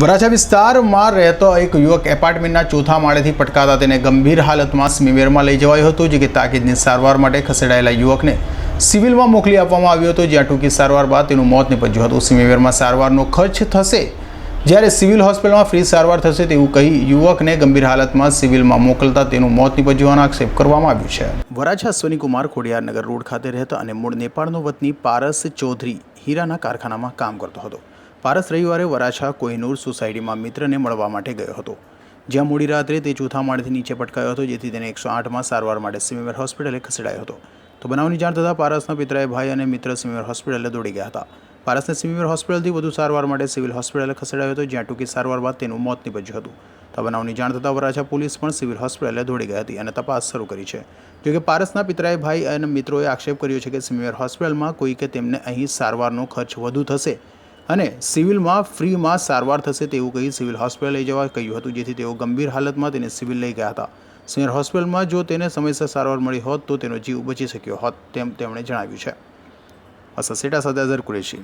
વરાછા વિસ્તારમાં રહેતો એક યુવક એપાર્ટમેન્ટના ચોથા માળેથી પટકાતા તેને ગંભીર હાલતમાં સ્મીવેરમાં લઈ જવાયો હતો, જે કે તાકીદની સારવાર માટે ખસેડાયેલા યુવકને સિવિલમાં મોકલી આપવામાં આવ્યો હતો, જ્યાં ટૂંકી સારવાર બાદ તેનું મોત નીપજ્યું હતું. સ્મીવેરમાં સારવારનો ખર્ચ થશે જ્યારે સિવિલ હોસ્પિટલમાં ફ્રી સારવાર થશે તેવું કહી યુવકને ગંભીર હાલતમાં સિવિલમાં મોકલતા તેનું મોત નીપજવાનો આક્ષેપ કરવામાં આવ્યો છે. વરાછા સોનીકુમાર ખોડિયારનગર રોડ ખાતે રહેતા અને મૂળ નેપાળનો વતની પારસ ચૌધરી હીરાના કારખાનામાં કામ કરતો હતો. પારસ રવિવારે વરાછા કોહિનૂર સોસાયટીમાં મિત્રને મળવા માટે ગયો હતો. જ્યાં મોડી રાત્રે તે ચોથા માળેથી નીચે પટકાયો હતો, જેથી તેને એકસો આઠમાં સારવાર માટે સિમેર હોસ્પિટલે ખસેડાયો હતો. તો બનાવની જાણ થતાં પારસના પિતરાએ ભાઈ અને મિત્ર સિમેર હોસ્પિટલે દોડી ગયા હતા. પારસને સિમેર હોસ્પિટલથી વધુ સારવાર માટે સિવિલ હોસ્પિટલે ખસેડાયો હતો, જ્યાં ટૂંકી સારવાર બાદ તેનું મોત નીપજ્યું હતું. તો બનાવની જાણ થતાં વરાછા પોલીસ પણ સિવિલ હોસ્પિટલે દોડી ગઈ હતી અને તપાસ શરૂ કરી છે. જોકે પારસના પિતરાએ ભાઈ અને મિત્રોએ આક્ષેપ કર્યો છે કે સિમેર હોસ્પિટલમાં કોઈ કે તેમને અહીં સારવારનો ખર્ચ વધુ થશે અને સિવિલમાં ફ્રીમાં સારવાર થશે તેવું કહી સિવિલ હોસ્પિટલ લઈ જવા કહ્યું હતું, જેથી તેઓ ગંભીર હાલતમાં તેને સિવિલ લઈ ગયા હતા. સિનિયર હોસ્પિટલમાં જો તેને સમયસર સારવાર મળી હોત, તો તેનો જીવ બચી શક્યો હોત, તેમ તેમણે જણાવ્યું છે. અસસેટા સાથે અઝર કુરેશી.